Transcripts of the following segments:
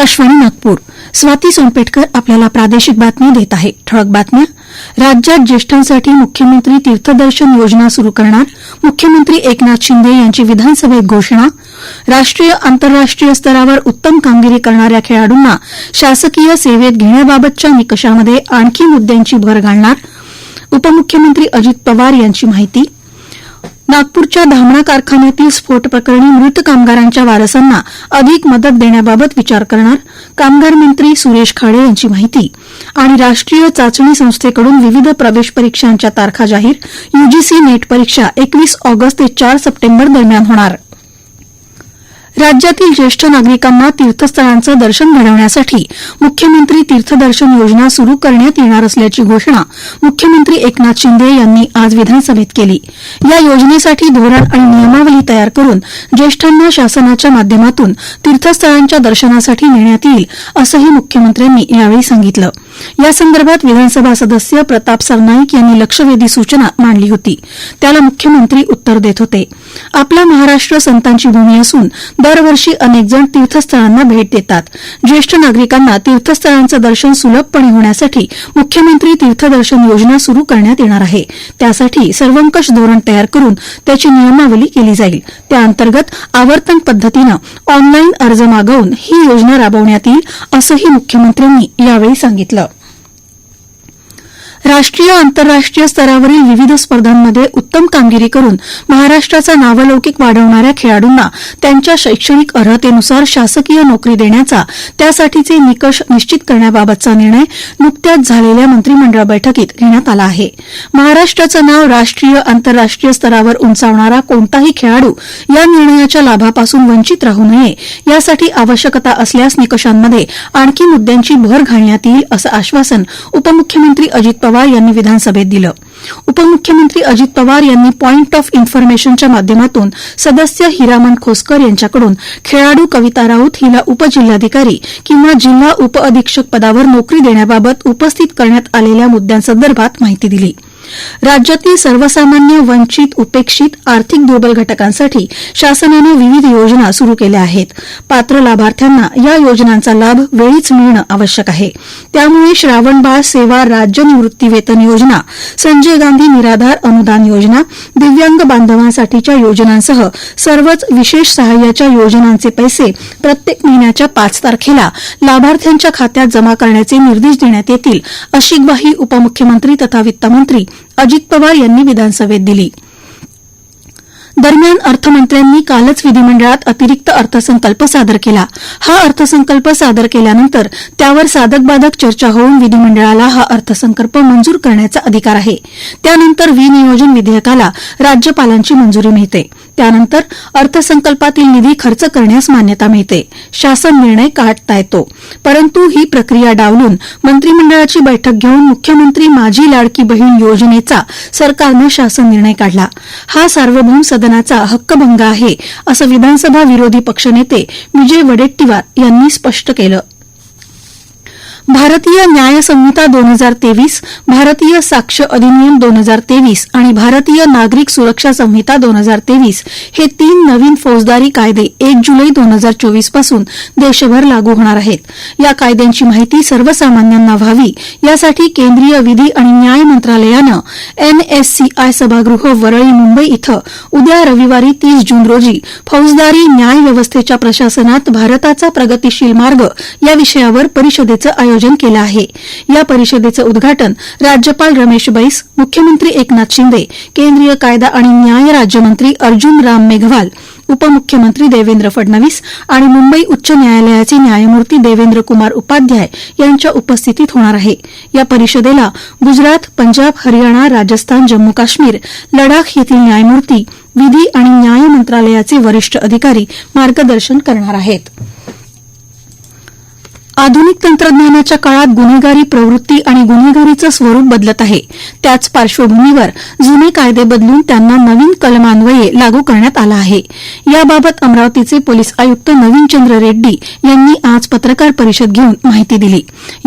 आकाशवाणी नागपूर. स्वाती सोनपेटकर आपल्याला प्रादेशिक बातम्या देत आहे. ठळक बातम्या. राज्यात ज्येष्ठांसाठी मुख्यमंत्री तीर्थदर्शन योजना सुरू करणार मुख्यमंत्री एकनाथ शिंदे यांची विधानसभेत घोषणा. राष्ट्रीय आंतरराष्ट्रीय स्तरावर उत्तम कामगिरी करणाऱ्या खेळाडूंना शासकीय सेवेत घेण्याबाबतच्या निकषामध्ये आणखी मुद्द्यांची भर घालणार उपमुख्यमंत्री अजित पवार यांची माहिती. नागपूरच्या धामणा कारखान्यातील स्फोट प्रकरणी मृत कामगारांच्या वारसांना अधिक मदत देण्याबाबत विचार करणार कामगार मंत्री सुरेश खाडे यांची माहिती. आणि राष्ट्रीय चाचणी संस्थेकडून विविध प्रवेश परीक्षांच्या तारखा जाहीर. युजीसी नेट परीक्षा एकवीस ऑगस्ट ते चार सप्टेंबर दरम्यान होणार. राज्यातील ज्येष्ठ नागरिकांना तीर्थस्थळांचं दर्शन घडवण्यासाठी मुख्यमंत्री तीर्थदर्शन योजना सुरू करण्यात येणार असल्याची घोषणा मुख्यमंत्री एकनाथ शिंदे यांनी आज विधानसभेत केली. या योजनेसाठी धोरण आणि नियमावली तयार करून ज्येष्ठांना शासनाच्या माध्यमातून तीर्थस्थळांच्या दर्शनासाठी नेण्यात येईल असंही मुख्यमंत्र्यांनी यावेळी सांगितलं. यासंदर्भात विधानसभा सदस्य प्रताप सरनाईक यांनी लक्षवेधी सूचना मांडली होती. त्याला मुख्यमंत्री उत्तर देत होते. आपला महाराष्ट्र संतांची भूमी असून दरवर्षी अनेक जण तीर्थस्थळांना भेट देतात. ज्येष्ठ नागरिकांना तीर्थस्थळांचं दर्शन सुलभपणे होण्यासाठी मुख्यमंत्री तीर्थदर्शन योजना सुरू करण्यात येणार आहे. त्यासाठी सर्वंकष धोरण तयार करून त्याची नियमावली केली जाईल. त्याअंतर्गत आवर्तन पद्धतीनं ऑनलाईन अर्ज मागवून ही योजना राबवण्यात येईल असंही मुख्यमंत्र्यांनी यावेळी सांगितलं. राष्ट्रीय आंतरराष्ट्रीय स्तरावरील विविध स्पर्धांमध्ये उत्तम कामगिरी करून महाराष्ट्राचा नावलौकिक वाढवणाऱ्या खेळाडूंना त्यांच्या शैक्षणिक अर्हतेनुसार शासकीय नोकरी देण्याचा त्यासाठीचे निकष निश्चित करण्याबाबतचा निर्णय नुकत्याच झालेल्या मंत्रिमंडळ बैठकीत घेण्यात आला आहे. महाराष्ट्राचं नाव राष्ट्रीय आंतरराष्ट्रीय स्तरावर उंचावणारा कोणताही खेळाडू या निर्णयाच्या लाभापासून वंचित राहू नये यासाठी आवश्यकता असल्यास निकषांमध्ये आणखी मुद्द्यांची भर घालण्यात येईल असं आश्वासन उपमुख्यमंत्री अजित पवार यांनी विधानसभेत दिलं. उपमुख्यमंत्री अजित पवार यांनी पॉइंट ऑफ इन्फॉर्मेशनच्या माध्यमातून सदस्य हिरामन खोसकर यांच्याकडून खेळाडू कविता राऊत हिला उपजिल्हाधिकारी किंवा जिल्हा उपअधीक्षक पदावर नोकरी देण्याबाबत उपस्थित करण्यात आलेल्या मुद्द्यांसंदर्भात माहिती दिली. राज्यातील सर्वसामान्य वंचित उपेक्षित आर्थिक दुर्बल घटकांसाठी शासनानं विविध योजना सुरू केल्या आहेत. पात्र लाभार्थ्यांना या योजनांचा लाभ वेळीच मिळणं आवश्यक आहे. त्यामुळे श्रावणबाळ सेवा राज्य निवृत्तीवेतन योजना संजय गांधी निराधार अनुदान योजना दिव्यांग बांधवांसाठीच्या योजनांसह सर्वच विशेष सहाय्याच्या योजनांचे पैसे प्रत्येक महिन्याच्या पाच तारखेला लाभार्थ्यांच्या खात्यात जमा करण्याचे निर्देश देण्यात येतील अशी ग्वाही उपमुख्यमंत्री तथा वित्तमंत्री अजित पवार यांनी विधानसभेत दिली. दरम्यान अर्थमंत्र्यांनी कालच विधिमंडळात अतिरिक्त अर्थसंकल्प सादर केला. हा अर्थसंकल्प सादर केल्यानंतर त्यावर साधक बाधक चर्चा होऊन विधिमंडळाला हा अर्थसंकल्प मंजूर करण्याचा अधिकार आहे. त्यानंतर विनियोजन विधेयकाला राज्यपालांची मंजुरी मिळते. त्यानंतर अर्थसंकल्पातील निधी खर्च करण्यास मान्यता मिळते. शासन निर्णय काढता येतो. परंतु ही प्रक्रिया डावलून मंत्रिमंडळाची बैठक घेऊन मुख्यमंत्री माझी लाडकी बहीण योजनेचा सरकारनं शासन निर्णय काढला. हा सार्वभौम सदनाचा हक्कभंग आहे असं विधानसभा विरोधी पक्षनेते विजय वडेट्टीवार यांनी स्पष्ट केलं. भारतीय न्याय संहिता दोन हजार तेवीस भारतीय साक्ष अधिनियम दोन हजार तेवीस आणि भारतीय नागरिक सुरक्षा संहिता दोन हजार तेवीस हे तीन नवीन फौजदारी कायदे एक जुलै दोन हजार चोवीसपासून देशभर लागू होणार आहेत. या कायद्यांची माहिती सर्वसामान्यांना व्हावी यासाठी केंद्रीय विधी आणि न्याय मंत्रालयानं एनएससीआय सभागृह वरळी मुंबई इथं उद्या रविवारी तीस जून रोजी फौजदारी न्याय व्यवस्थेच्या प्रशासनात भारताचा प्रगतीशील मार्ग या विषयावर परिषदेचं आयोजन केलं आहे. या परिषदेचं उद्घाटन राज्यपाल रमेश बैस मुख्यमंत्री एकनाथ शिंदे केंद्रीय कायदा आणि न्याय राज्यमंत्री अर्जुन राम मेघवाल उपमुख्यमंत्री देवेंद्र फडणवीस आणि मुंबई उच्च न्यायालयाचे न्यायमूर्ती देवेंद्र कुमार उपाध्याय यांच्या उपस्थितीत होणार आहे. या परिषदेला गुजरात पंजाब हरियाणा राजस्थान जम्मू काश्मीर लडाख येथील न्यायमूर्ती विधी आणि न्याय मंत्रालयाचे वरिष्ठ अधिकारी मार्गदर्शन करणार आहेत. आधुनिक तंत्रज्ञानाच्या काळात गुन्हेगारी प्रवृत्ती आणि गुन्हेगारीचं स्वरूप बदलत आहे. त्याच पार्श्वभूमीवर जुने कायदे बदलून त्यांना नवीन कलमान्वये लागू करण्यात आला आहे. याबाबत अमरावतीचे पोलीस आयुक्त नवीनचंद्र रेड्डी यांनी आज पत्रकार परिषद घेऊन माहिती दिली.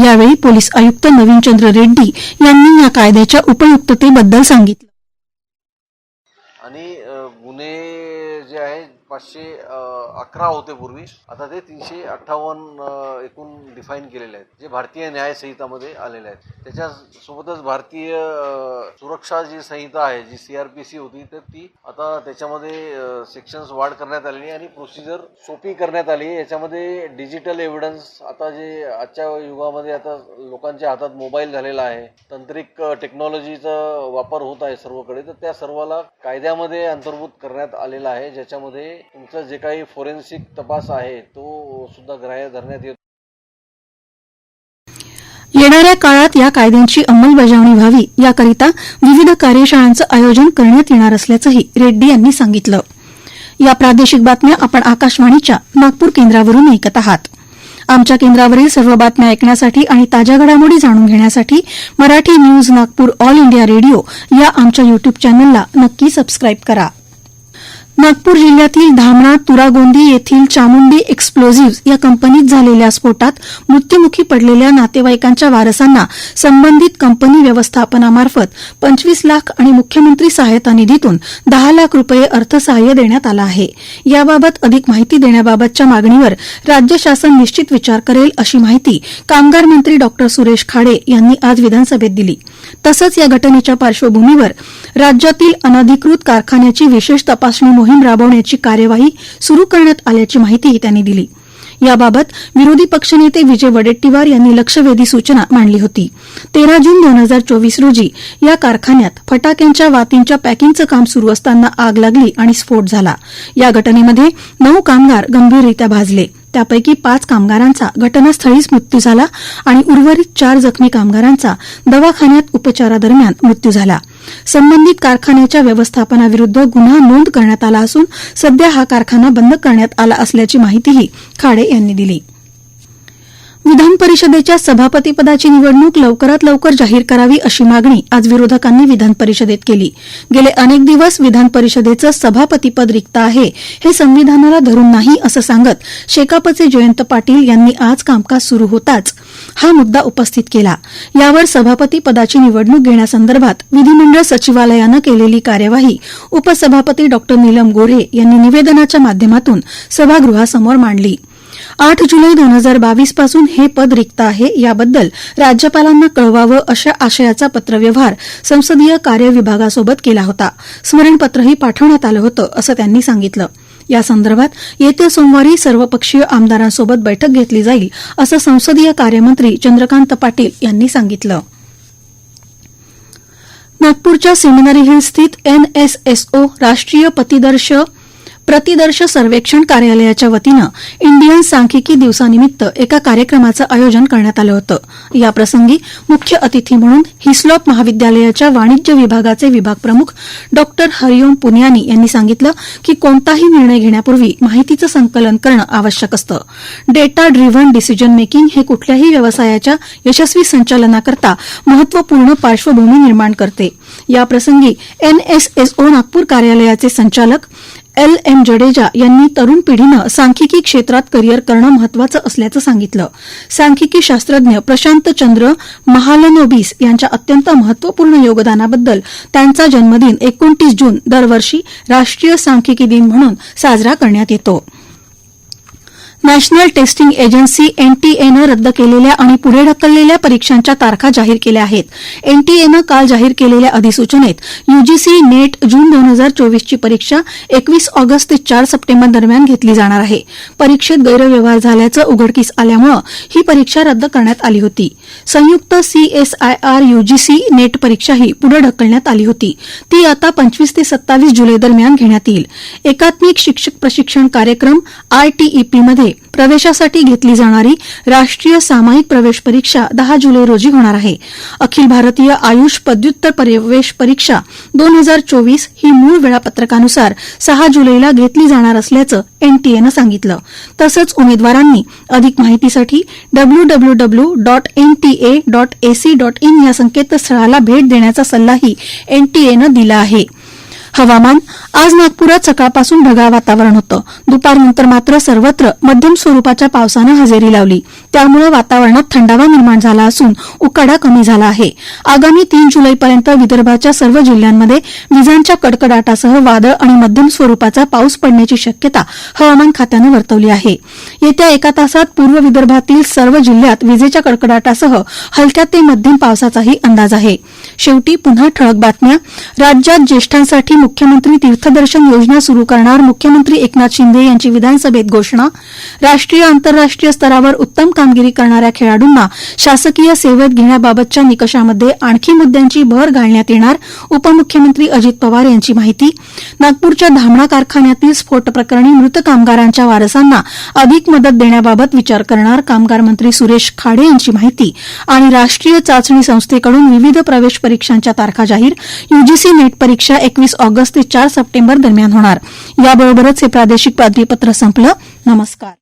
यावेळी पोलीस आयुक्त नवीनचंद्र रेड्डी यांनी या कायद्याच्या उपयुक्ततेबद्दल सांगितलं आणि अ, गुन्हे जे आहे पाचशे अकरा होते पूर्वी. आता ते तीनशे अठ्ठावन्न एकूण डिफाईन केलेले आहेत. जे भारतीय न्याय संहितामध्ये आलेले आहेत. त्याच्यासोबतच भारतीय सुरक्षा जी संहिता आहे जी सी आर पी सी होती तर ती आता त्याच्यामध्ये सेक्शन्स वाढ करण्यात आलेली आणि प्रोसिजर सोपी करण्यात आली याच्यामध्ये डिजिटल एव्हिडन्स आता जे आजच्या युगामध्ये आता लोकांच्या हातात मोबाईल झालेला आहे. तांत्रिक टेक्नॉलॉजीचा वापर होत आहे सर्वकडे. तर त्या सर्वाला कायद्यामध्ये अंतर्भूत करण्यात आलेला आहे ज्याच्यामध्ये तुमचा जे काही फोरेन्सिक तपास आहे तो सुद्धा ग्राह्य धरण्यात येतो. येणाऱ्या काळात या कायद्यांची अंमलबजावणी व्हावी याकरिता विविध कार्यशाळांचं आयोजन करण्यात येणार असल्याचंही रेड्डी यांनी सांगितलं. या प्रादेशिक बातम्या आपण आकाशवाणीच्या नागपूर केंद्रावरून ऐकत आहात. आमच्या केंद्रावरील सर्व बातम्या ऐकण्यासाठी आणि ताज्या घडामोडी जाणून घेण्यासाठी Marathi news Nagpur All India Radio या आमच्या युट्यूब चॅनलला नक्की सबस्क्राईब करा. नागपूर जिल्ह्यातील धामणा तुरागोंदी येथील चामुंडी एक्सप्लोझिव्ह या कंपनीत झालेल्या स्फोटात मृत्युमुखी पडलेल्या नातेवाईकांच्या वारसांना संबंधित कंपनी व्यवस्थापनामार्फत पंचवीस लाख आणि मुख्यमंत्री सहायता निधीतून दहा लाख रुपये अर्थसहाय्य देण्यात आलं आहे. याबाबत अधिक माहिती देण्याबाबतच्या मागणीवर राज्य शासन निश्चित विचार करेल अशी माहिती कामगार मंत्री डॉ. सुरेश खाडे यांनी आज विधानसभेत दिली. तसंच या घटनेच्या पार्श्वभूमीवर राज्यातील अनधिकृत कारखान्याची विशेष तपासणी मोहीम राबवण्याची कार्यवाही सुरू करण्यात आल्याची माहितीही त्यांनी दिली. याबाबत विरोधी पक्षनेते विजय वडेट्टीवार यांनी लक्षवेधी सूचना मांडली होती. तेरा जून दोन हजार चोवीस रोजी या कारखान्यात फटाक्यांच्या वातींच्या पॅकिंगचं काम सुरू असताना आग लागली आणि स्फोट झाला. या घटनेमध्ये नऊ कामगार गंभीररित्या भाजले. त्यापैकी पाच कामगारांचा घटनास्थळीच मृत्यू झाला आणि उर्वरित चार जखमी कामगारांचा दवाखान्यात उपचारादरम्यान मृत्यू झाला. संबंधित कारखान्याच्या व्यवस्थापनाविरुद्ध गुन्हा नोंद करण्यात आला असून सध्या हा कारखाना बंद करण्यात आला असल्याची माहितीही खाडे यांनी दिली. विधान परिषदेच्या सभापतीपदाची निवडणूक लवकरात लवकर जाहीर करावी अशी मागणी आज विरोधकांनी विधान परिषदेत केली. गेले अनेक दिवस विधान परिषदेचं सभापतीपद रिक्त आहे हे संविधानाला धरून नाही असं सांगत शेकापचे जयंत पाटील यांनी आज कामकाज सुरू होताच हा मुद्दा उपस्थित केला. यावर सभापती पदाची निवडणूक घेण्यासंदर्भात विधिमंडळ सचिवालयानं केलेली कार्यवाही उपसभापती डॉ. नीलम गोऱ्हे यांनी निवेदनाच्या माध्यमातून सभागृहासमोर मांडली. आठ जुलै दोन हजार बावीसपासून हे पद रिक्त आहे याबद्दल राज्यपालांना कळवावं अशा आशयाचा पत्रव्यवहार संसदीय कार्य विभागासोबत केला होता. स्मरणपत्रही पाठवण्यात आलं होतं असं त्यांनी सांगितलं. यासंदर्भात येत्या सोमवारी सर्वपक्षीय आमदारांसोबत बैठक घेतली जाईल असं संसदीय कार्यमंत्री चंद्रकांत पाटील यांनी सांगितलं. नागपूरच्या सेमिनरी हिल स्थित एनएसएसओ राष्ट्रीय पतिदर्श प्रतिदर्श सर्वेक्षण कार्यालयाच्या वतीनं इंडियन सांख्यिकी दिवसानिमित्त एका कार्यक्रमाचं आयोजन करण्यात आलं होतं. याप्रसंगी मुख्य अतिथी म्हणून हिस्लॉप महाविद्यालयाच्या वाणिज्य विभागाचे विभाग प्रमुख डॉ. हरिओम पुनियानी यांनी सांगितलं की कोणताही निर्णय घेण्यापूर्वी माहितीचं संकलन करणं आवश्यक असतं. डेटा ड्रिव्हन डिसिजन मेकिंग हे कुठल्याही व्यवसायाच्या यशस्वी संचालनाकरता महत्त्वपूर्ण पार्श्वभूमी निर्माण करते. याप्रसंगी एनएसएसओ नागपूर कार्यालयाचे संचालक एल एम जडेजा यांनी तरुण पिढीनं सांख्यिकी क्षेत्रात करिअर करणं महत्वाचं असल्याचं सांगितलं. सांख्यिकी शास्त्रज्ञ प्रशांत चंद्र महालनोबिस यांच्या अत्यंत महत्त्वपूर्ण योगदानाबद्दल त्यांचा जन्मदिन एकोणतीस जून दरवर्षी राष्ट्रीय सांख्यिकी दिन म्हणून साजरा करण्यात येतो. नॅशनल टेस्टिंग एजन्सी एनटीएनं रद्द केलेल्या आणि पुढे ढकललेल्या परीक्षांच्या तारखा जाहीर केल्या आहेत. एनटीएनं काल जाहीर केलेल्या अधिसूचनेत यूजीसी नेट जून दोन हजार चोवीसची परीक्षा एकवीस ऑगस्ट ते चार सप्टेंबर दरम्यान घेतली जाणार आहे. परीक्षेत गैरव्यवहार झाल्याचं उघडकीस आल्यामुळे ही परीक्षा रद्द करण्यात आली होती. संयुक्त सीएसआयआर यूजीसी नेट परीक्षाही पुढे ढकलण्यात आली होती. ती आता पंचवीस ते सत्तावीस जुलै दरम्यान घेण्यात येईल. एकात्मिक शिक्षक प्रशिक्षण कार्यक्रम आयटीईपीमध्ये प्रवेशासाठी घेतली जाणारी राष्ट्रीय सामायिक प्रवेश परीक्षा दहा जुलै रोजी होणार आहे. अखिल भारतीय आयुष पदव्युत्तर प्रवेश परीक्षा दोन हजार चोवीस ही मूळ वेळापत्रकानुसार सहा जुलैला घेतली जाणार असल्याचं एनटीएनं सांगितलं. तसंच उमेदवारांनी अधिक माहितीसाठी W W W dot NTA dot AC dot in या संकेतस्थळाला भेट देण्याचा सल्लाही एनटीएनं दिला आहे. हवामान आज नागपुरात सकाळपासून ढगाळ वातावरण होतं. दुपारनंतर मात्र सर्वत्र मध्यम स्वरूपाच्या पावसानं हजेरी लावली. त्यामुळे वातावरणात थंडावा निर्माण झाला असून उकाडा कमी झाला आहे. आगामी तीन जुलैपर्यंत विदर्भाच्या सर्व जिल्ह्यांमध्ये विजांच्या कडकडाटासह वादळ आणि मध्यम स्वरूपाचा पाऊस पडण्याची शक्यता हवामान खात्यानं वर्तवली आहे. येत्या एका तासात पूर्व विदर्भातील सर्व जिल्ह्यात विजेच्या कडकडाटासह हलक्या ते मध्यम पावसाचाही अंदाज आहे. शेवटी पुन्हा ठळक बातम्या. राज्यात ज्येष्ठांसाठी मुख्यमंत्री तीर्थदर्शन योजना सुरू करणार मुख्यमंत्री एकनाथ शिंदे यांची विधानसभेत घोषणा. राष्ट्रीय आंतरराष्ट्रीय स्तरावर उत्तम कामगिरी करणाऱ्या खेळाडूंना शासकीय सेवेत घेण्याबाबतच्या निकषामध्ये आणखी मुद्द्यांची भर घालण्यात येणार उपमुख्यमंत्री अजित पवार यांची माहिती. नागपूरच्या धामणा कारखान्यातील स्फोट प्रकरणी मृत कामगारांच्या वारसांना अधिक मदत देण्याबाबत विचार करणार कामगार मंत्री सुरेश खाडे यांची माहिती आणि राष्ट्रीय चाचणी संस्थेकडून विविध प्रवेश परीक्षांच्या तारखा जाहीर यूजीसी नेट परीक्षा एकवीस ऑगस्ट ऑगस्ट ते चार सप्टेंबर दरम्यान होणार. याबरोबरच हे प्रादेशिक बातमीपत्र संपलं. नमस्कार.